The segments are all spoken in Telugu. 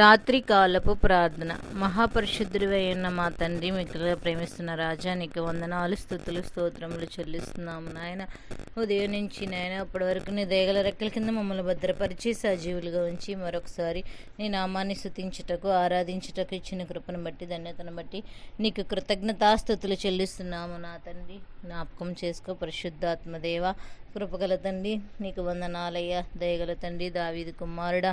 రాత్రి కాలపు ప్రార్థన. మహాపరిశుద్ధుడివైన మా తండ్రి మిక్కులుగా ప్రేమిస్తున్న రాజా నీకు వందనాలు స్థుతులు స్తోత్రములు చెల్లిస్తున్నాము నాయన. ఉదయం నుంచి నాయన అప్పటి వరకు నీ దేగల రెక్కల కింద మమ్మల్ని భద్రపరిచి సజీవులుగా ఉంచి మరొకసారి నీ నామాన్ని స్థుతించుటకు ఆరాధించుటకు ఇచ్చిన కృపను బట్టి ధన్యతను బట్టి నీకు కృతజ్ఞతాస్థుతులు చెల్లిస్తున్నాము నా తండ్రి. జ్ఞాపకం చేసుకో పరిశుద్ధాత్మదేవ కృపగల తండ్రి నీకు వందనాలయ్య. దయగల తండ్రి దావీదు కుమారుడా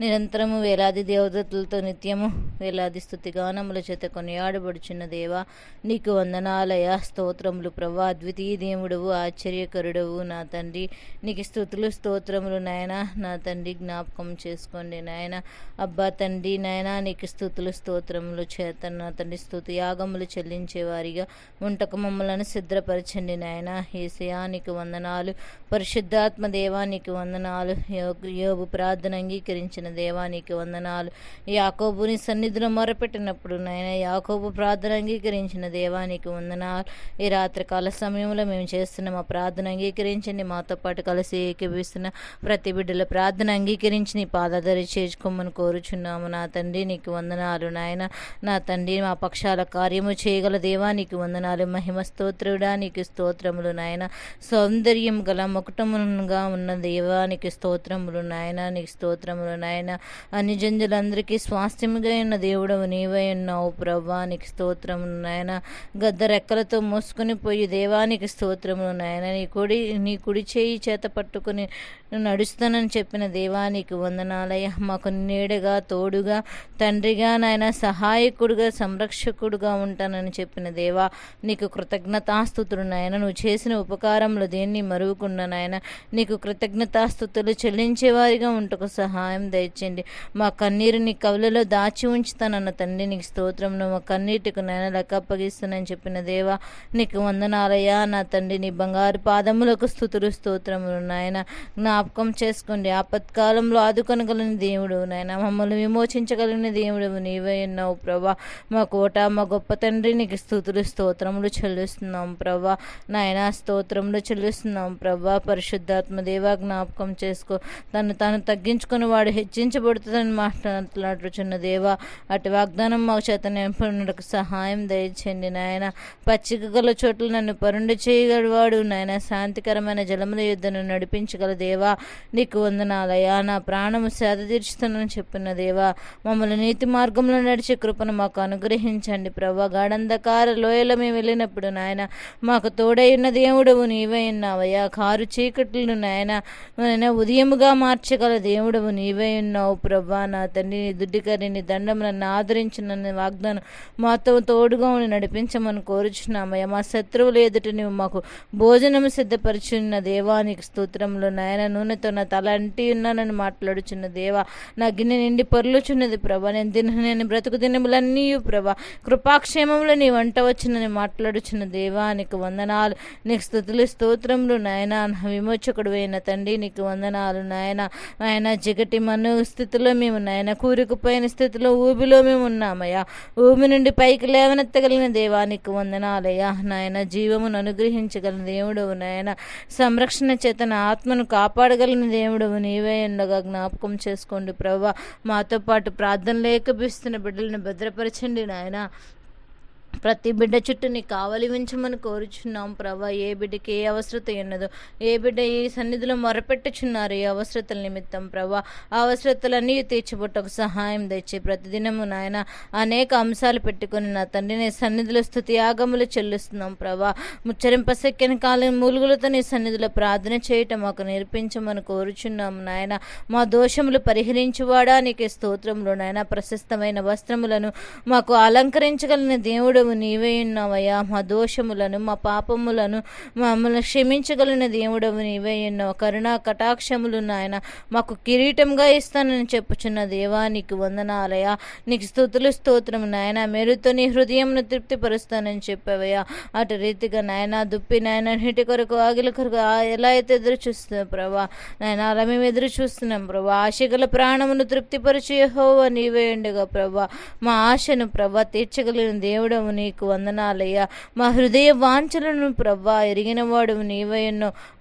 నిరంతరము వేలాది దేవతలతో నిత్యము వేలాది స్థుతిగానముల చేత కొనియాడబడుచున్న దేవా నీకు వందనాలయ స్తోత్రములు ప్రభా అద్వితీయ దేవుడవు ఆశ్చర్యకరుడవు నా తండ్రి. నీకు స్థుతులు స్తోత్రములు నాయన నా తండ్రి జ్ఞాపకం చేసుకోండి నాయన. అబ్బా తండ్రి నాయన నీకు స్థుతులు స్తోత్రములు చేత నా తండ్రి స్థుతి యాగములు చెల్లించేవారిగా ఉంటకు మమ్మలను సిద్ధపరచండి నాయన. ఏసయా నీకు వందనాలు. పరిశుద్ధాత్మ దేవా నీకు వందనాలు. యోగు- ప్రార్థన అంగీకరించిన దేవా నీకు వందనాలు. యాకోబుని సన్నిధిలో మొరపెట్టినప్పుడు నాయన యాకోబు ప్రార్థన అంగీకరించిన దేవా నీకు వందనాలు. ఈ రాత్రికాల సమయంలో మేము చేస్తున్న మా ప్రార్థన అంగీకరించండి. మాతో పాటు కలిసి ఏకీపిస్తున్న ప్రతి బిడ్డల ప్రార్థన అంగీకరించి నీ పాదధరి చేసుకోమని కోరుచున్నాము. నా తండ్రి నీకు వందనాలు నాయన. నా తండ్రి మా పక్షాల కార్యము చేయగల దేవా నీకు వందనాలు. మహిమ స్తోత్రుడా నీకు స్తోత్రములు నాయన. సౌందర్యం గల ముకుటముగా ఉన్న దేవానికి స్తోత్రములు నాయన. నీకు స్తోత్రములు నాయన. అన్ని జంజలందరికీ స్వాస్థ్యముగా ఉన్న దేవుడవు నీవై ఉన్నావు ప్రభా. నీకు నాయన. గద్ద రెక్కలతో మోసుకుని పోయి దేవానికి స్తోత్రములు నాయన. నీ కుడి నీ కుడి చేయి చేత పట్టుకుని నడుస్తానని చెప్పిన దేవానికి వందనాలయ మాకు నీడగా తోడుగా తండ్రిగా నాయన సహాయకుడుగా సంరక్షకుడుగా ఉంటానని చెప్పిన దేవా నీకు కృతజ్ఞతాస్థుతులు నాయన. నువ్వు చేసిన ఉపకారములు దేన్ని మరువకున్న నాయన నీకు కృతజ్ఞతాస్థుతులు చెల్లించేవారిగా ఉంటకు సహాయం దయచేయండి. మా కన్నీరు నీ కవులలో దాచి ఉంచుతానన్న తండ్రి నీకు స్తోత్రంలో మా కన్నీటికి నేను లెక్క అప్పగిస్తానని చెప్పిన దేవా నీకు వందనాలయ్యా. నా తండ్రి నీ బంగారు పాదములకు స్థుతులు స్తోత్రములు నాయన. జ్ఞాపకం చేసుకోండి. ఆపత్కాలంలో ఆదుకొనగలని దేవుడు నాయన. మమ్మల్ని విమోచించగలిగిన దేవుడు నీవే ఉన్నావు ప్రభా. మా కోట మా గొప్ప తండ్రి నీకు స్థుతులు స్తోత్రములు చెల్లిస్తున్నాం ప్రభా. నాయన స్తోత్రములు చెల్లిస్తున్నాం ప్రభా. పరిశుద్ధాత్మ దేవా జ్ఞాపకం చేసుకో. తను తాను తగ్గించుకుని వాడు హెచ్చించబడుతుందని మాట్లాడుచున్న దేవా అటు వాగ్దానం మా చేత నింపడానికి సహాయం దయచేయండి నాయన. పచ్చిక గల చోట్ల నన్ను పరుండు చేయగలవాడు. నాయన శాంతికరమైన జలముల యుద్ధను నడిపించగల దేవా. నీకు వందనాలయ్యా. నా ప్రాణము సేద తీర్చుతానని చెప్పిన దేవా మమ్మల్ని నీతి మార్గంలో నడిచే కృపను మాకు అనుగ్రహించండి ప్రభా గాఢంధకార లోయలో మేము వెళ్ళినప్పుడు నాయన మాకు తోడైన దేవుడవు నీవే ఉన్నావయ్యా. కారు చీకట్లను నాయన నాయన ఉదయముగా మార్చగల దేవుడవు నీవే ఉన్నావు ప్రభా నా తండ్రి నీ దుడ్డికరి నీ దండం నన్ను ఆదరించిన వాగ్దానం. మాతో తోడుగా ఉండి నడిపించమని కోరుచున్నామయ్యా. మా శత్రువులు ఎదుట నువ్వు మాకు భోజనం సిద్ధపరచున్న దేవానికి స్తోత్రంలో నాయన. నూనెతో నా తల అంటి ఉన్నానని మాట్లాడుచున్న దేవా నా గిన్నె నిండి పొర్లుచున్నది ప్రభా. నేను దిన నేను బ్రతుకు దినములన్నీ ప్రభా కృపాక్షేమంలో నీ వంట వచ్చినని మాట్లాడుచున్న దేవా నీకు వందనాలు. నీకు స్థుతులు స్తోత్రములు నాయన. విమోచకుడు అయిన తండ్రి నీకు వందనాలు నాయన. ఆయన జిగటి మను స్థితిలో మేము నాయన కూరుకుపోయిన స్థితిలో ఊబిలో మేము ఉన్నామయ్యా ఊబి నుండి పైకి లేవనెత్తగలిగిన దేవానికి వందనాలయ్యా. నాయన జీవమును అనుగ్రహించగలిగిన దేవుడవు నాయన. సంరక్షణ చేతన ఆత్మను కాపాడగలిగిన దేవుడవు నీవే ఉండగా జ్ఞాపకం చేసుకోండి ప్రభా. మాతో పాటు ప్రార్థనలు ఏకపిస్తున్న బిడ్డలను భద్రపరచండి నాయన. ప్రతి బిడ్డ చుట్టూ నీ కావలి ఉంచమని కోరుచున్నాం ప్రభా. ఏ బిడ్డకి ఏ అవసరత ఉన్నదో ఏ బిడ్డ ఈ సన్నిధిలో మొరపెట్టుచున్నారు ఈ అవసరతల నిమిత్తం ప్రభా. అవసరతలన్నీ తీర్చిబొట్టకు సహాయం తెచ్చి ప్రతిదినము నాయన అనేక అంశాలు పెట్టుకుని నా తండ్రిని సన్నిధిలో స్థుతి యాగములు చెల్లిస్తున్నాం ప్రభా. ముచ్చరింపసెక్కిన కాలం మూలుగులతో నీ సన్నిధిలో ప్రార్థన చేయటం మాకు నేర్పించమని కోరుచున్నాం నాయన. మా దోషములు పరిహరించువాడా? నీకే స్తోత్రములు నాయన. ప్రశస్తమైన వస్త్రములను మాకు అలంకరించగలిగిన దేవుడు నీవే ఉన్నావయ్యా మా దోషములను మా పాపములను మమ్మల్ని క్షమించగలిగిన దేవుడవు నీవే ఉన్నావు కరుణా కటాక్షములు నాయన మాకు కిరీటంగా ఇస్తానని చెప్పుచున్న దేవా నీకు వందనాలయ నీకు స్థుతులు స్తోత్రము నాయన. మెరుతో నీ హృదయంను తృప్తిపరుస్తానని చెప్పావయ్యా. అటు రీతిగా నాయన దుప్పి నాయన నీటి కొరకు ఆగిల కొరకు ఎలా అయితే ఎదురు చూస్తున్నావు ప్రభా. నాయన అలా మేము ఎదురు చూస్తున్నాం ప్రభా. ఆశగల ప్రాణమును తృప్తిపరిచే హోవా నీవే ఉండగా ప్రభా. మా ఆశను ప్రభా తీర్చగలిగిన దేవుడవు నీకు వందనాలయ్యా. మా హృదయ వాంఛలను ప్రవ్వా ఎరిగిన వాడువు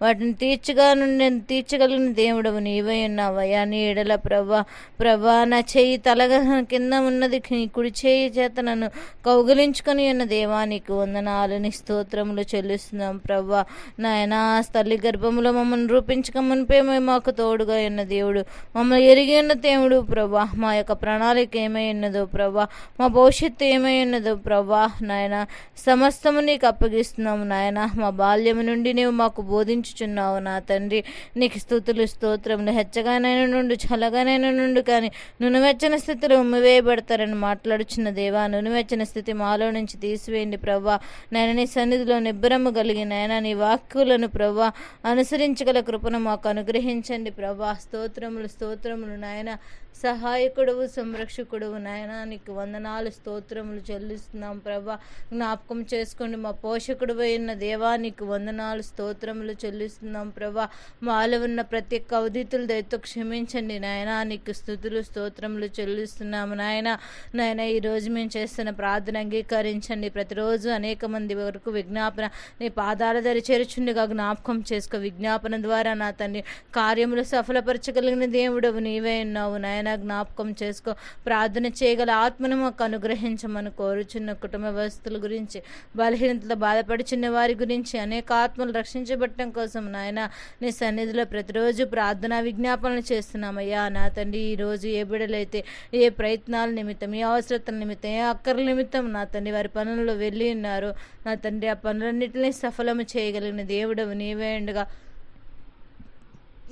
వాటిని తీర్చగా నుండి తీర్చగలిగిన దేవుడవు నీవై ఉన్నావయ్యా నీ ఎడల ప్రవ్వా ప్రవ్వా నా చేయి తలగ కింద ఉన్నది నీ కుడి చేయి చేత నన్ను కౌగిలించుకొని ఉన్న దేవా నీకు వందనాలు నీ స్తోత్రములు చెల్లిస్తున్నాం ప్రవ్వా నాయనా తల్లి గర్భములో మమ్మల్ని రూపించక మునిపే మాకు తోడుగా ఉన్న దేవుడు. మమ్మల్ని ఎరిగి ఉన్న దేవుడు ప్రభా. మా యొక్క ప్రణాళిక ఏమై ఉన్నదో ప్రభా. మా భవిష్యత్తు ఏమై ఉన్నదో ప్రభా. నాయన. సమస్తము నీకు అప్పగిస్తున్నాము నాయన. మా బాల్యము నుండి నీవు మాకు బోధించుచున్నావు నా తండ్రి. నీకు స్థుతులు స్తోత్రములు హెచ్చగానైనా నుండి చల్లగానైనా నుండి కానీ నునువెచ్చని స్థితిలో ఉమ్మివేయబడతారని మాట్లాడుచున్న దేవా నునువెచ్చని స్థితి మాలో నుంచి తీసివేయండి ప్రభా నేను నీ సన్నిధిలో నిబ్బరము కలిగి నాయన నీ వాక్యులను ప్రభా అనుసరించగల కృపను మాకు అనుగ్రహించండి ప్రభా స్తోత్రములు స్తోత్రములు నాయన. సహాయకుడవు సంరక్షకుడవు నాయన. నీకు వందనాలు స్తోత్రములు చెల్లిస్తున్నాం ప్రభా. జ్ఞాపకం చేసుకోండి మా పోషకుడు అయిన దేవా నీకు వందనాలు స్తోత్రములు చెల్లిస్తున్నాం ప్రభా. మాలో ఉన్న ప్రతి ఒక్క అవధితులు దయతో క్షమించండి నాయన. నీకు స్థుతులు స్తోత్రములు చెల్లిస్తున్నాము నాయన. నాయన ఈరోజు మేము చేస్తున్న ప్రార్థన అంగీకరించండి. ప్రతిరోజు అనేక మంది వరకు విజ్ఞాపన నీ పాదాల దరి చేరుచుండిగా జ్ఞాపకం చేసుకో. విజ్ఞాపన ద్వారా నా తండ్రి కార్యములు సఫలపరచగలిగిన దేవుడవు. నీవే ఉన్నావు నాయన. జ్ఞాపకం చేసుకో. ప్రార్థన చేయగల ఆత్మను మాకు అనుగ్రహించమని కోరుచున్న కుటుంబ వ్యవస్థల గురించి బలహీనతలు బాధపడుచున్న వారి గురించి అనేక ఆత్మలు రక్షించబట్టడం కోసం నాయన నీ సన్నిధిలో ప్రతిరోజు ప్రార్థన విజ్ఞాపనలు చేస్తున్నామయ్యా. నా తండ్రి ఈ రోజు ఏ బిడలైతే ఏ ప్రయత్నాల నిమిత్తం ఏ అవసరతల నిమిత్తం ఏ అక్కర్ల నిమిత్తం నా తండ్రి వారి పనుల్లో వెళ్ళి ఉన్నారు నా తండ్రి ఆ పనులన్నింటినీ సఫలము చేయగలిగిన దేవుడవు నీవే ఉండగా.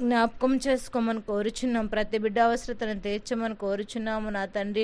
జ్ఞాపకం చేసుకోమని కోరుచున్నాం. ప్రతి బిడ్డ అవసరతను తీర్చమని కోరుచున్నాము నా తండ్రి.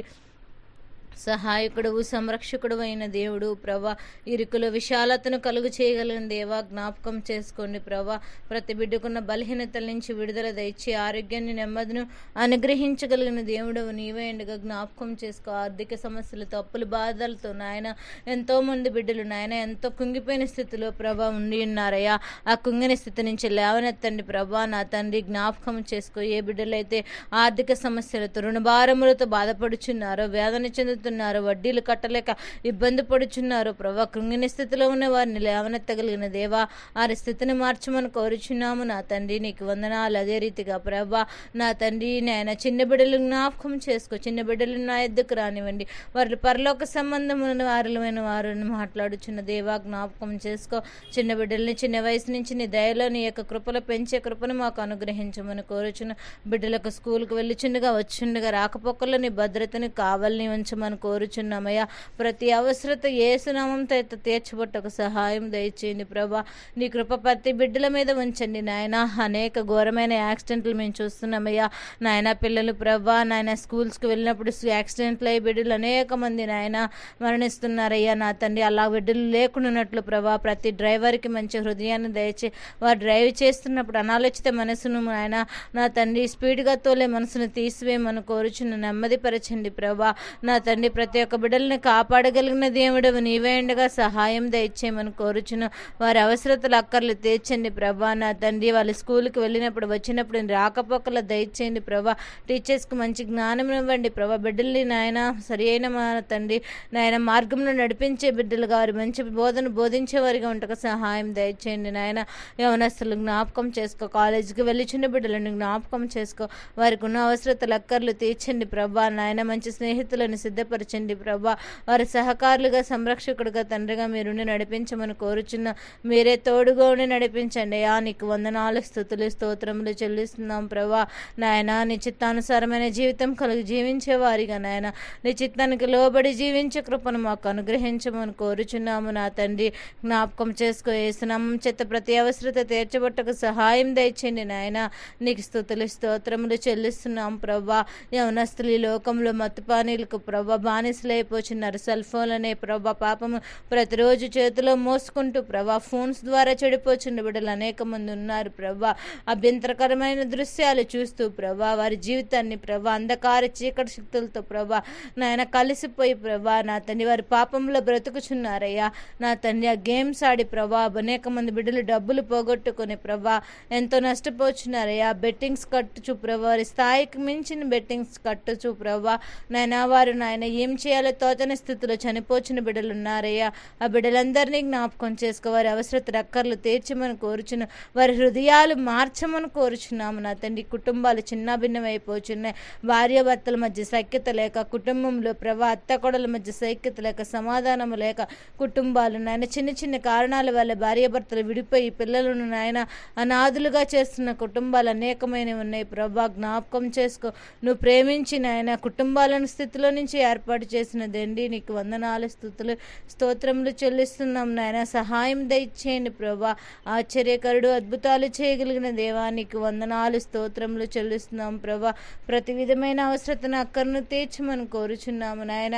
సహాయకుడు సంరక్షకుడు అయిన దేవుడు ప్రభా ఇరుకుల విశాలతను కలుగు చేయగలిగిన దేవా జ్ఞాపకం చేసుకోండి ప్రభా. ప్రతి బిడ్డకున్న బలహీనతల నుంచి విడుదల దయచి ఆరోగ్యాన్ని నెమ్మదిను అనుగ్రహించగలిగిన దేవుడు నీవేండుగా జ్ఞాపకం చేసుకో. ఆర్థిక సమస్యలతో అప్పుల బాధలతో నాయన ఎంతో మంది బిడ్డలు నాయన ఎంతో కుంగిపోయిన స్థితిలో ప్రభా ఉండి ఉన్నారయ్యా. ఆ కుంగిన స్థితి నుంచి లేవనెత్తండి ప్రభా. నా తండ్రి జ్ఞాపకం చేసుకో. ఏ బిడ్డలైతే ఆర్థిక సమస్యలతో రుణభారములతో బాధపడుచున్నారో వేదన చెందుతున్నారు వడ్డీలు కట్టలేక ఇబ్బంది పడుచున్నారు. ప్రభా కృంగిన స్థితిలో ఉన్న వారిని లేవనెత్తగలిగిన దేవా వారి స్థితిని మార్చమని కోరుచున్నాము నా తండ్రి. నీకు వందనాలు. అదే రీతిగా ప్రభా నా తండ్రి నాయన చిన్న బిడ్డలు జ్ఞాపకం చేసుకో. చిన్న బిడ్డలు నా ఎద్దుకు రానివ్వండి. వారి పరలోక సంబంధం ఉన్న వారులమైన వారిని మాట్లాడుచున్న దేవా జ్ఞాపకం చేసుకో. చిన్న బిడ్డల్ని చిన్న వయసు నుంచి నీ దయలో నీ యొక్క కృపలో పెంచే కృపను మాకు అనుగ్రహించమని కోరుచున్న బిడ్డలకు స్కూల్కి వెళ్ళిచుండగా వచ్చిండగా రాకపోకల్లో నీ భద్రతని కావాలని ఉంచమని కోరుచున్నామయ్యా. ప్రతి అవసరత ఏసునామంతో తీర్చబట్టకు సహాయం దయచేయండి ప్రభా. నీ కృప ప్రతి బిడ్డల మీద ఉంచండి నాయన. అనేక ఘోరమైన యాక్సిడెంట్లు మేము చూస్తున్నామయ్యా. నాయన పిల్లలు ప్రభా నాయన స్కూల్స్కి వెళ్ళినప్పుడు యాక్సిడెంట్లు అయ్యి బిడ్డలు అనేక మంది నాయన మరణిస్తున్నారయ్యా. నా తండ్రి అలా బిడ్డలు లేకుండాన్నట్లు ప్రభా ప్రతి డ్రైవర్కి మంచి హృదయాన్ని దయచే వారు డ్రైవ్ చేస్తున్నప్పుడు అనాలోచిత మనసును ఆయన నా తండ్రి స్పీడ్గా తోలే మనసును తీసివేయమని కోరుచున్న నెమ్మదిపరచండి ప్రభా. నా తండ్రి ప్రతి ఒక్క బిడ్డల్ని కాపాడగలిగిన దేవుడు నీవే ఉండగా సహాయం దయచేయమని కోరుచును. వారి అవసరతలు అక్కర్లు తీర్చండి ప్రభా. నా తండ్రి వాళ్ళు స్కూల్కి వెళ్ళినప్పుడు వచ్చినప్పుడు రాకపోకల దయచేయండి ప్రభా. టీచర్స్కి మంచి జ్ఞానం ఇవ్వండి ప్రభా. బిడ్డల్ని నాయన సరి అయిన మా తండ్రి నాయన మార్గంలో నడిపించే బిడ్డలు వారి మంచి బోధన బోధించేవారిగా ఉండక సహాయం దయచేయండి నాయన. యవనస్తులు జ్ఞాపకం చేసుకో. కాలేజీకి వెళ్ళి చిన్న బిడ్డలను జ్ఞాపకం చేసుకో. వారికి ఉన్న అవసరతలు అక్కర్లు తీర్చండి ప్రభా. నాయన మంచి స్నేహితులను సిద్ధపరచండి ప్రభా. వారి సహకారులుగా సంరక్షకుడుగా తండ్రిగా మీరుండి నడిపించమని కోరుచున్న మీరే తోడుగా ఉండి నడిపించండి. యా నీకు వందనాలు స్థుతులు స్తోత్రములు చెల్లిస్తున్నాం ప్రభా. నాయన నీ చిత్తానుసారమైన జీవితం కలిగి జీవించే వారిగా నాయన. నీ చిత్తానికి లోబడి జీవించే కృపను మాకు అనుగ్రహించమని కోరుచున్నాము నా తండ్రి. జ్ఞాపకం చేసుకో వేసినాం చేత ప్రతి అవసరత తీర్చబట్టకు సహాయం దయచండి నాయన. నీకు స్థుతులు స్తోత్రములు చెల్లిస్తున్నాం ప్రభా. యవనస్తులు ఈ లోకంలో మత్తుపానీలకు ప్రభా బానిసలైపోతున్నారు సెల్ ఫోన్ అనే ప్రభా పాపము ప్రతిరోజు చేతిలో మోసుకుంటూ ప్రభా ఫోన్స్ ద్వారా చెడిపోచున్న బిడ్డలు అనేక మంది ఉన్నారు ప్రభా. అభ్యంతరకరమైన దృశ్యాలు చూస్తూ ప్రభా వారి జీవితాన్ని ప్రభా అంధకార చీకటి శక్తులతో ప్రభా నాయన కలిసిపోయి ప్రభా నా తండ్రి వారి పాపంలో బ్రతుకుచున్నారయ్యా. నా తండ్రి ఆ గేమ్స్ ఆడి ప్రభా అనేక మంది బిడ్డలు డబ్బులు పోగొట్టుకుని ప్రభా ఎంతో నష్టపోచున్నారయ్యా. బెట్టింగ్స్ కట్టుచు ప్రభా వారి స్థాయికి మించిన బెట్టింగ్స్ కట్టుచు ప్రభా నాయన వారు నాయన నాయన ఏం చేయాలో తోచని స్థితిలో చనిపోచిన బిడ్డలున్నారయ్యా ఆ బిడ్డలందరినీ జ్ఞాపకం చేసుకో. వారి అవసరత రక్కర్లు తీర్చమని కోరుచును. వారి హృదయాలు మార్చమని కోరుచున్నాము. నా తండ్రి కుటుంబాలు చిన్న భిన్నమైపోచున్నాయి భార్యాభర్తల మధ్య సఖ్యత లేక కుటుంబంలో ప్రభా అత్తకొడల మధ్య సైక్యత లేక సమాధానము లేక కుటుంబాలు నాయన చిన్న చిన్న కారణాల వల్ల భార్యాభర్తలు విడిపోయి పిల్లలను నాయన అనాథులుగా చేస్తున్న కుటుంబాలు అనేకమైనవి ఉన్నాయి. ప్రభా జ్ఞాపకం చేసుకో. నువ్వు ప్రేమించి ఆయన కుటుంబాలను స్థితిలో నుంచి ఏర్పాటు చేసిన దండి నీకు వందనాలు స్థుతులు స్తోత్రములు చెల్లిస్తున్నాం నాయన. సహాయం దయచేయండి ప్రభా. ఆశ్చర్యకరుడు అద్భుతాలు చేయగలిగిన దేవానికి వందనాలు స్తోత్రములు చెల్లిస్తున్నాం ప్రభా. ప్రతి విధమైన అవసరతను అక్కర్ను తీర్చమని కోరుచున్నాము నాయన.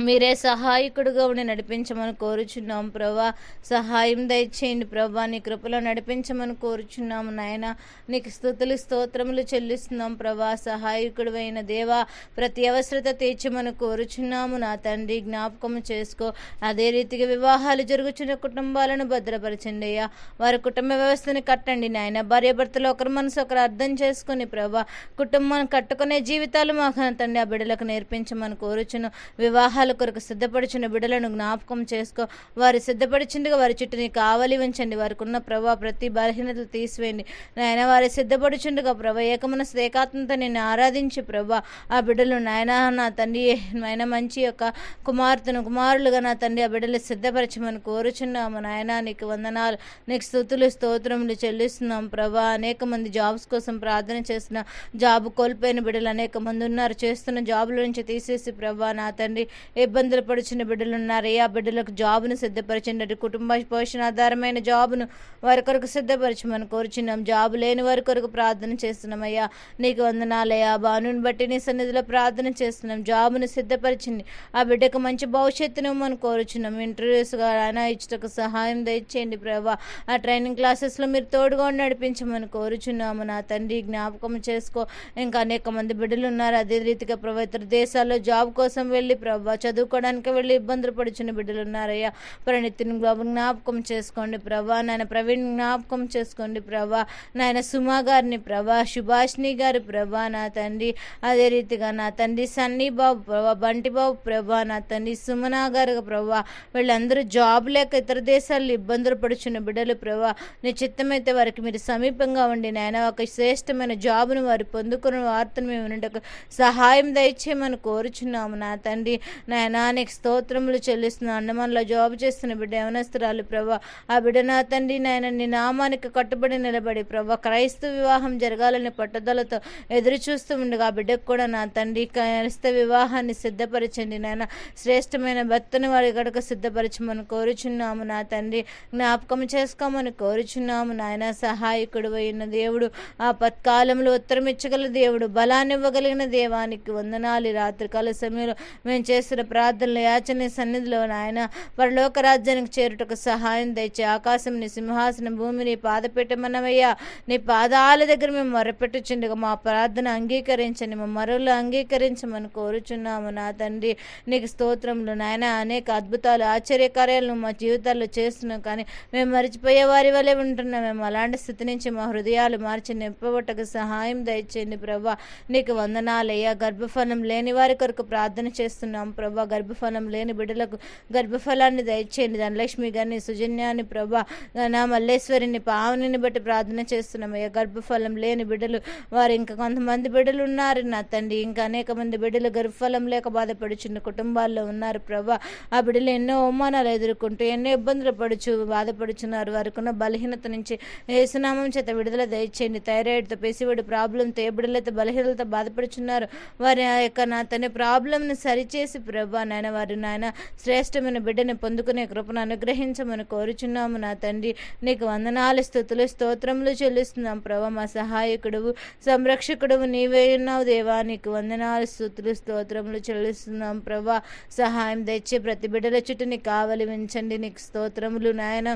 మీరే సహాయకుడుగా ఉండి నడిపించమని కోరుచున్నాం ప్రభా. సహాయం దయచేయండి ప్రభా. నీ కృపలో నడిపించమని కోరుచున్నాము నాయన. నీకు స్థుతులు స్తోత్రములు చెల్లిస్తున్నాం ప్రభా. సహాయకుడు అయిన దేవా ప్రతి అవసరత తీర్చమని కోరుచున్నాము నా తండ్రి. జ్ఞాపకం చేసుకో. అదే రీతిగా వివాహాలు జరుగుచున్న కుటుంబాలను భద్రపరచండి అయ్యా. వారి కుటుంబ వ్యవస్థని కట్టండి నాయన. భార్యాభర్తలు ఒకరి మనసు ఒకరు అర్థం చేసుకుని ప్రభా కుటుంబాన్ని కట్టుకునే జీవితాలు మాకు తండ్రి ఆ బిడ్డలకు నేర్పించమని కోరుచును వివాహాలు కొరకు సిద్ధపడిచిన బిడ్డలను జ్ఞాపకం చేసుకో. వారు సిద్ధపడిచిందిగా వారి చుట్టూ నీ కావలి ఉంచండి వారికి ఉన్న ప్రభా ప్రతి బలహీనతలు తీసివేయండి. నాయన వారి సిద్ధపడుచుండగా ప్రభా ఏకమన ఏకాత్మత నిన్ను ఆరాధించి ప్రభా. ఆ బిడ్డలు నాయన నా తండ్రి నాయన మంచి యొక్క కుమార్తెను కుమారులుగా నా తండ్రి ఆ బిడ్డలు సిద్ధపరచమని కోరుచున్నాము. నాయన నీకు వందనాలు నీకు స్థుతులు స్తోత్రములు చెల్లిస్తున్నాం ప్రభా. అనేక మంది జాబ్స్ కోసం ప్రార్థన చేసిన జాబ్ కోల్పోయిన బిడ్డలు అనేక మంది ఉన్నారు. చేస్తున్న జాబుల నుంచి తీసేసి ప్రభా నా తండ్రి ఇబ్బందులు పడుచున్న బిడ్డలు ఉన్నారు. ఆ బిడ్డలకు జాబును సిద్ధపరిచినట్టు కుటుంబ పోషణ ఆధారమైన జాబును వారి కొరకు సిద్ధపరచమని కోరుచున్నాం. జాబు లేని వారి కొరకు ప్రార్థన చేస్తున్నామయ్యా. నీకు వందనాలయ్యా బానుని బట్టి నీ సన్నిధిలో ప్రార్థన చేస్తున్నాం. జాబును సిద్ధపరిచింది. ఆ బిడ్డకు మంచి భవిష్యత్తును మనం కోరుచున్నాం. ఇంటర్వ్యూస్ అయినా ఇచ్చటకు సహాయం దయచేయండి ప్రభా. ఆ ట్రైనింగ్ క్లాసెస్లో మీరు తోడుగా నడిపించమని కోరుచున్నాము. నా తండ్రి జ్ఞాపకం చేసుకో. ఇంకా అనేక మంది బిడ్డలు ఉన్నారు. అదే రీతిగా ప్రభా ఇతర దేశాల్లో జాబ్ కోసం వెళ్ళి ప్రభా చదువుకోవడానికి వెళ్ళి ఇబ్బందులు పడుచున్న బిడ్డలు ఉన్నారయ్యా. ప్రణితిని బాబు జ్ఞాపకం చేసుకోండి ప్రభా. నాయన ప్రవీణ్ జ్ఞాపకం చేసుకోండి ప్రభా. నాయన సుమా గారిని ప్రభా సుభాష్ని గారి ప్రభా నా తండ్రి. అదే రీతిగా నా తండ్రి సన్నీ బాబు ప్రభా బంటి బాబు ప్రభా నా తండ్రి సుమనా గారు ప్రభా. వీళ్ళందరూ జాబ్ లేక ఇతర దేశాల్లో ఇబ్బందులు పడుచున్న బిడ్డలు ప్రభా. నీ చిత్తమైతే వారికి మీరు సమీపంగా ఉండి నాయన ఒక శ్రేష్టమైన జాబ్ను వారు పొందుకున్న వార్తను మేము వినటకు సహాయం దయచేయమని కోరుచున్నాము నా తండ్రి. నా నీకు స్తోత్రములు చెల్లిస్తున్న. అండమాన్లో జాబ్ చేస్తున్న బిడ్డ యవనస్తురాలు ప్రభా. ఆ బిడ్డ నా తండ్రి నాయన నీ నామానికి కట్టుబడి నిలబడి ప్రభా. క్రైస్తవ వివాహం జరగాలని పట్టుదలతో ఎదురు చూస్తూ ఉండగా ఆ బిడ్డకు కూడా నా తండ్రి క్రైస్తవ వివాహాన్ని సిద్ధపరచండి నాయన. శ్రేష్టమైన భర్తను వారి గడక సిద్ధపరచమని కోరుచున్నాము నా తండ్రి. జ్ఞాపకం చేసుకోమని కోరుచున్నాము నాయన. సహాయకుడు అయిన దేవుడు ఆ పత్కాలంలో ఉత్తరం ఇచ్చగల దేవుడు బలాన్ని ఇవ్వగలిగిన దేవానికి వందనాలి. రాత్రికాల సమయంలో మేము చేసిన ప్రార్థనలు యాచన సన్నిధిలో నాయన పరలోక రాజ్యానికి చేరుటకు సహాయం దయచే ఆకాశం నీ సింహాసనం భూమి నీ పాదపెట్టమన్నవయ్యా నీ పాదాల దగ్గర మేము మొరపెట్టుచుండగా మా ప్రార్థన అంగీకరించండి మా మరులు అంగీకరించమని కోరుచున్నాము నా తండ్రి. నీకు స్తోత్రములు నాయన అనేక అద్భుతాలు ఆశ్చర్యకార్యాలను మా జీవితాల్లో చేస్తున్నాం కానీ మేము మర్చిపోయే వారి వలె ఉంటున్నాం. మేము అలాంటి స్థితి నుంచి మా హృదయాలు మార్చి నింపబట్టకు సహాయం దయచేయండి ప్రభా. నీకు వందనాలయ్యా. గర్భఫలం లేని వారి కొరకు ప్రార్థన చేస్తున్నాం ప్రభు. గర్భఫలం లేని బిడ్డలకు గర్భఫలాన్ని దయచేయండి. ధనలక్ష్మి గారిని సుజన్యాన్ని ప్రభా నా మల్లేశ్వరిని పావనిని బట్టి ప్రార్థన చేస్తున్నాం. అయ్యా గర్భఫలం లేని బిడ్డలు వారు ఇంకా కొంతమంది బిడ్డలు ఉన్నారు. నా తండ్రి ఇంకా అనేక మంది బిడ్డలు గర్భఫలం లేక బాధపడుచున్న కుటుంబాల్లో ఉన్నారు ప్రభా. ఆ బిడ్డలు ఎన్నో అవమానాలు ఎదుర్కొంటూ ఎన్నో ఇబ్బందులు పడుచు బాధపడుచున్నారు. వారికి ఉన్న బలహీనత నుంచి ఏసునామం చేత విడుదల దయచేయండి. థైరాయిడ్తో పెసివిడి ప్రాబ్లంతో ఏ బిడ్డలైతే బలహీనతతో బాధపడుచున్నారు వారి ఆ యొక్క నా తన ప్రాబ్లంను సరిచేసి ప్రభా నాయన వారి నాయన శ్రేష్టమైన బిడ్డని పొందుకునే కృపను అనుగ్రహించమని కోరుచున్నాము నా తండ్రి. నీకు వందనాలు స్థుతులు స్తోత్రములు చెల్లిస్తున్నాం ప్రభా. మా సహాయకుడు సంరక్షకుడువు నీవే ఉన్నావు దేవా. నీకు వందనాలు స్థుతులు స్తోత్రములు చెల్లిస్తున్నాం ప్రభా. సహాయం తెచ్చి ప్రతి బిడ్డల చుట్టూ నీకు కావలి ఉంచండి. నీకు స్తోత్రములు నాయన.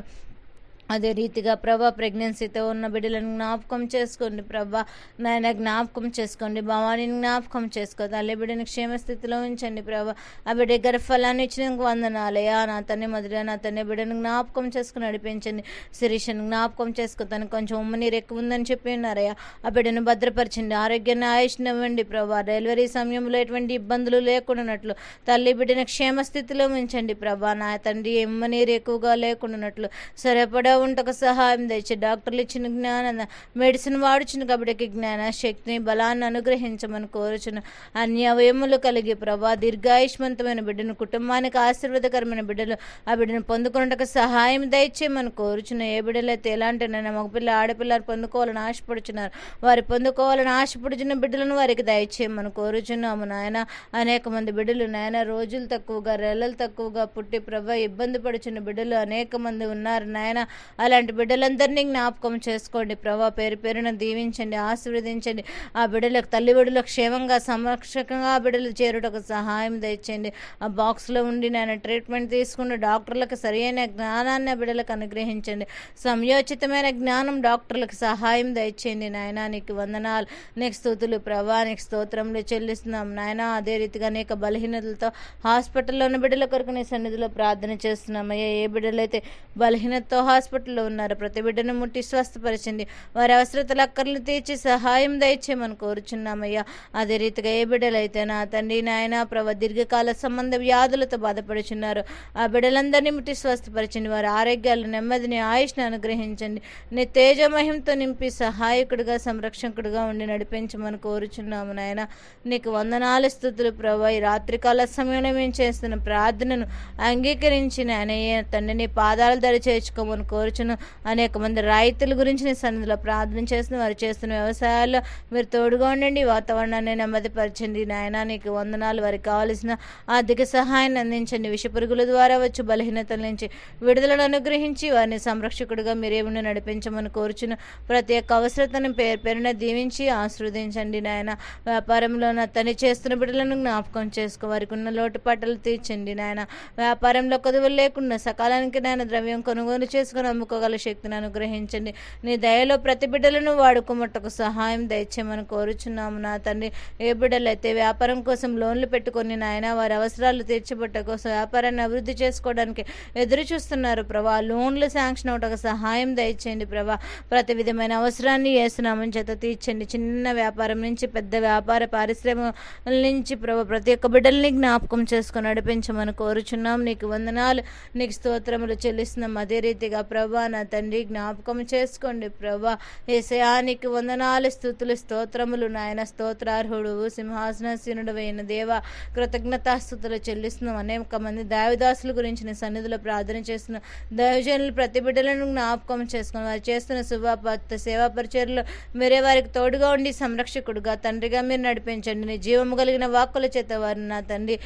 అదే రీతిగా ప్రభా ప్రెగ్నెన్సీతో ఉన్న బిడ్డలను జ్ఞాపకం చేసుకోండి ప్రభా. నాయన జ్ఞాపకం చేసుకోండి. భవానీని జ్ఞాపకం చేసుకో. తల్లి బిడ్డని క్షేమస్థితిలో ఉంచండి ప్రభా. ఆ బిడ్డ గర్భఫలాన్ని ఇచ్చినందుకు వందనాలయ్యా నా తన్ని మధుర నా తన్ని బిడ్డను జ్ఞాపకం చేసుకుని నడిపించండి. శిరీషను జ్ఞాపకం చేసుకో. తనకు కొంచెం ఉమ్మనీరు ఎక్కువ ఉందని చెప్పి ఉన్నారయ్యా ఆ బిడ్డను భద్రపరచండి. ఆరోగ్యాన్ని ఆయుష్నివ్వండి ప్రభా. డెలివరీ సమయంలో ఎటువంటి ఇబ్బందులు లేకుండానట్లు తల్లి బిడ్డను క్షేమస్థితిలో ఉంచండి ప్రభా. నా తండ్రి ఉమ్మనీరు ఎక్కువగా లేకుండానట్లు సరిపడా ఉంటకు సహాయం తెచ్చి డాక్టర్లు ఇచ్చిన జ్ఞానం మెడిసిన్ వాడుచును కాబట్టి జ్ఞాన శక్తిని బలాన్ని అనుగ్రహించమని కోరుచును అన్ని అవయములు కలిగి ప్రభా దీర్ఘాయుష్మంతమైన బిడ్డను కుటుంబానికి ఆశీర్వాదకరమైన బిడ్డలు ఆ బిడ్డను పొందుకున్నటకు సహాయం దయచేయమని కోరుచున్న ఏ బిడ్డలైతే ఎలాంటి నేను మగపిల్ల ఆడపిల్లలు పొందుకోవాలని ఆశపడుచున్నారు వారి పొందుకోవాలని ఆశపడుచున్న బిడ్డలను వారికి దయచేయమని కోరుచున్నాము నాయన. అనేక మంది బిడ్డలు నాయన రోజులు తక్కువగా రెల్లలు తక్కువగా పుట్టి ప్రభా ఇబ్బంది పడుచున్న బిడ్డలు అనేక మంది ఉన్నారు నాయన. అలాంటి బిడ్డలందరినీ జ్ఞాపకం చేసుకోండి. ప్రభా పేరు పేరున దీవించండి ఆశీర్వదించండి. ఆ బిడ్డలకు తల్లి బిడ్డలకు క్షేమంగా సంరక్షకంగా బిడ్డలు చేరుటకు సహాయం తెచ్చండి ఆ బాక్స్లో ఉండి నేను ట్రీట్మెంట్ తీసుకున్న డాక్టర్లకు సరైన జ్ఞానాన్ని ఆ బిడ్డలకు అనుగ్రహించండి. సంయోచితమైన జ్ఞానం డాక్టర్లకు సహాయం దయచేయండి. నాయన నీకు వందనాలు. నీకు స్థుతులు. ప్రభా నీకు స్తోత్రంలో చెల్లిస్తున్నాం. నాయన అదే రీతిగా అనేక బలహీనతలతో హాస్పిటల్లో ఉన్న బిడ్డల కొరకు నీ సన్నిధిలో ప్రార్థన చేస్తున్నాం. అయ్యా ఏ బిడ్డలైతే బలహీనతతో హాస్పిటల్లో ఉన్నారు. ప్రతి బిడ్డను ముట్టి స్వస్థపరిచింది. వారి అవసరతలు అక్కర్లు తీర్చి సహాయం దయచేయమని కోరుచున్నామయ్యా. అదే రీతిగా ఏ బిడ్డలైతే నా తండ్రి నాయన ప్రభ దీర్ఘకాల సంబంధ వ్యాధులతో బాధపడుచున్నారు. ఆ బిడ్డలందరినీ ముట్టి స్వస్థపరిచింది వారి ఆరోగ్యాలు నెమ్మదిని ఆయుష్ను అనుగ్రహించండి. నీ తేజమహింతో నింపి సహాయకుడిగా సంరక్షకుడిగా ఉండి నడిపించమని కోరుచున్నాము నాయన. నీకు వందనాలు స్థుతులు ప్రభా. ఈ రాత్రికాల సమయంలో మేము చేస్తున్న ప్రార్థనను అంగీకరించి నాయనయ్య తండ్రిని పాదాలు దరి చేర్చుకోమని కోరుచును. అనేక మంది రైతుల గురించి నీ సన్నిధిలో ప్రార్థన చేస్తున్న వారు చేస్తున్న వ్యవసాయాల్లో మీరు తోడుగా ఉండండి. వాతావరణాన్ని నెమ్మదిపరచండి. నాయన నీకు వందనాలు. వారికి కావలసిన ఆర్థిక సహాయాన్ని అందించండి. విషపురుగుల ద్వారా వచ్చి బలహీనతల నుంచి విడుదలను అనుగ్రహించి వారిని సంరక్షకుడిగా మీరేముండి నడిపించమని కోరుచును. ప్రతి ఒక్క అవసరతను పేరు పేరున దీవించి ఆశీర్వదించండి. నాయన వ్యాపారంలో తని చేస్తున్న బిడ్డలను జ్ఞాపకం చేసుకో. వారికి ఉన్న లోటుపాటలు తీర్చండి. నాయన వ్యాపారంలో కొదువులు లేకుండా సకాలానికి నాయన ద్రవ్యం కొనుగోలు చేసుకుని నమ్ముకోగల శక్తిని అనుగ్రహించండి. నీ దయలో ప్రతి బిడ్డలను వాడుకోమట్టకు సహాయం దయచేయమని కోరుచున్నాము నా తండ్రి. ఏ బిడ్డలైతే వ్యాపారం కోసం లోన్లు పెట్టుకొని నాయన వారి అవసరాలు తీర్చబట్ట కోసం వ్యాపారాన్ని అభివృద్ధి చేసుకోవడానికి ఎదురు చూస్తున్నారు ప్రభా లోన్లు శాంక్షన్ అవటకు సహాయం దయచేయండి ప్రభా. ప్రతి విధమైన అవసరాన్ని వేస్తున్నామని చేత తీర్చండి. చిన్న వ్యాపారం నుంచి పెద్ద వ్యాపార పారిశ్రమల నుంచి ప్రభా ప్రతి ఒక్క బిడ్డల్ని జ్ఞాపకం చేసుకొని నడిపించమని కోరుచున్నాం. నీకు వందనాలు నీకు స్తోత్రములు చెల్లిస్తున్నాం. అదే రీతిగా ప్రభా ప్రభా నా తండ్రి జ్ఞాపకం చేసుకోండి ప్రభా. ఏసయానికి వందనాలు స్థుతులు స్తోత్రములు నాయన. స్తోత్రార్హుడు సింహాసనసీనుడు అయిన దేవ కృతజ్ఞతాస్థుతులు చెల్లిస్తున్నాం. అనేక మంది దావిదాసుల గురించి నీ సన్నిధిలో ప్రార్థన చేస్తున్న దైవజనులు ప్రతి బిడ్డలను జ్ఞాపకం చేసుకుని వారు చేస్తున్న శుభాపత్త సేవా పరిచయలు మీరే వారికి తోడుగా ఉండి సంరక్షకుడుగా తండ్రిగా మీరు నడిపించండి. నీ జీవము కలిగిన వాక్కుల చేత వారిని నా తండ్రి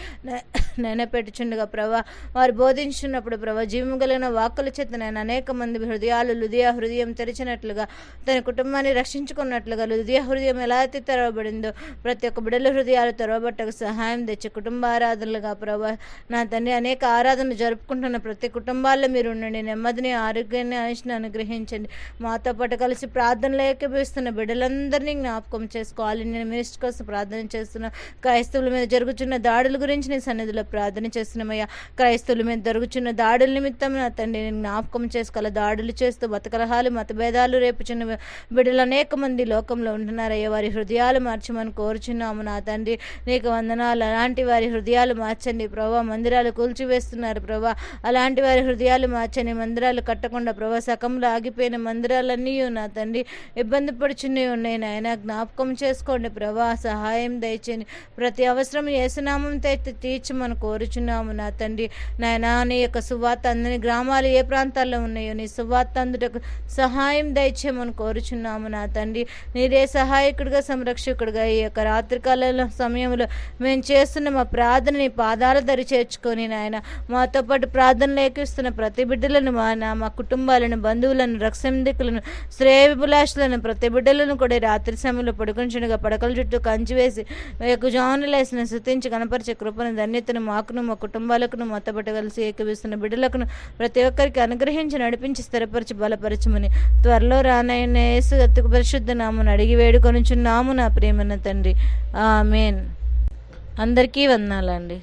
నేనపెట్టుచుండగా ప్రభా. వారు బోధించున్నప్పుడు ప్రభా జీవము కలిగిన వాక్కుల చేత నేను అనేక మంది హృదయాలు లుదియా హృదయం తెరిచినట్లుగా తన కుటుంబాన్ని రక్షించుకున్నట్లుగా లుదియా హృదయం ఎలా అయితే తెరవబడిందో ప్రతి ఒక్క బిడల హృదయాలు తెరవబట్టకు సహాయం తెచ్చి కుటుంబ ఆరాధనలుగా ప్రభా నా తండ్రి అనేక ఆరాధనలు జరుపుకుంటున్న ప్రతి కుటుంబాల్లో మీరు ఉండండి. నెమ్మదిని ఆరోగ్యాన్ని ఆయుష్ని అనుగ్రహించండి. మాతో పాటు కలిసి ప్రార్థనలు ఏకీభవిస్తున్న బిడ్డలందరినీ జ్ఞాపకం చేసుకోవాలి. నేను మినిస్టర్ కోసం ప్రార్థన చేస్తున్నా. క్రైస్తవుల మీద జరుగుతున్న దాడుల గురించి నీ సన్నిధిలో ప్రార్థన చేస్తున్నామయ్యా. క్రైస్తవుల మీద జరుగుతున్న దాడుల నిమిత్తం నా తండ్రి నేను జ్ఞాపకం చేసుకోవాలి దాడులు చేస్తూ బతకలహాలు మతభేదాలు రేపుచున్న బిడ్డలు అనేక మంది లోకంలో ఉంటున్నారయ్యా. వారి హృదయాలు మార్చమని కోరుచున్నాము నా తండ్రి. నీకు వందనాలు. అలాంటి వారి హృదయాలు మార్చండి ప్రభా. మందిరాలు కూల్చివేస్తున్నారు ప్రభా. అలాంటి వారి హృదయాలు మార్చని మందిరాలు కట్టకుండా ప్రభా సకంలో ఆగిపోయిన మందిరాలన్నీ నా తండ్రి. ఇబ్బంది పడుచునే ఉన్నాయి నాయన. జ్ఞాపకం చేసుకోండి ప్రభా. సహాయం దయచేయండి. ప్రతి అవసరం ఏసునామం తీర్చమని కోరుచున్నాము నా తండ్రి. నాయన నీ యొక్క సువార్త అందని గ్రామాలు ఏ ప్రాంతాల్లో ఉన్నాయి? నీ సువార్తందుటకు సహాయం దయచేయమని కోరుచున్నాము నా తండ్రి. నీరే సహాయకుడిగా సంరక్షకుడిగా ఈ యొక్క రాత్రికాల సమయంలో మేము చేస్తున్న మా ప్రార్థన నీ పాదాల దరి చేర్చుకొని నాయన మాతో పాటు ప్రార్థన ఏకిస్తున్న ప్రతి బిడ్డలను మా నా మా కుటుంబాలను బంధువులను రక్షందికులను శ్రేయభిలాషులను ప్రతి బిడ్డలను కూడా రాత్రి సమయంలో పడుకుంటుండగా పడకల చుట్టూ కంచి వేసి జానులేసిన శృతించి కనపరిచే కృపను ధన్యతను మాకును మా కుటుంబాలకును మొత్తబట్ట కలిసి ఏకవిస్తున్న బిడ్డలకును ప్రతి ఒక్కరికి అనుగ్రహించి నడిపించి స్థిరపరచి బలపరచమని త్వరలో రానయ్య యేసు అత్తుకు పరిశుద్ధ నామను అడిగి వేడుకొనుచున్నాము నా ప్రేమన తండ్రి. ఆమెన్. అందరికీ వందాలండి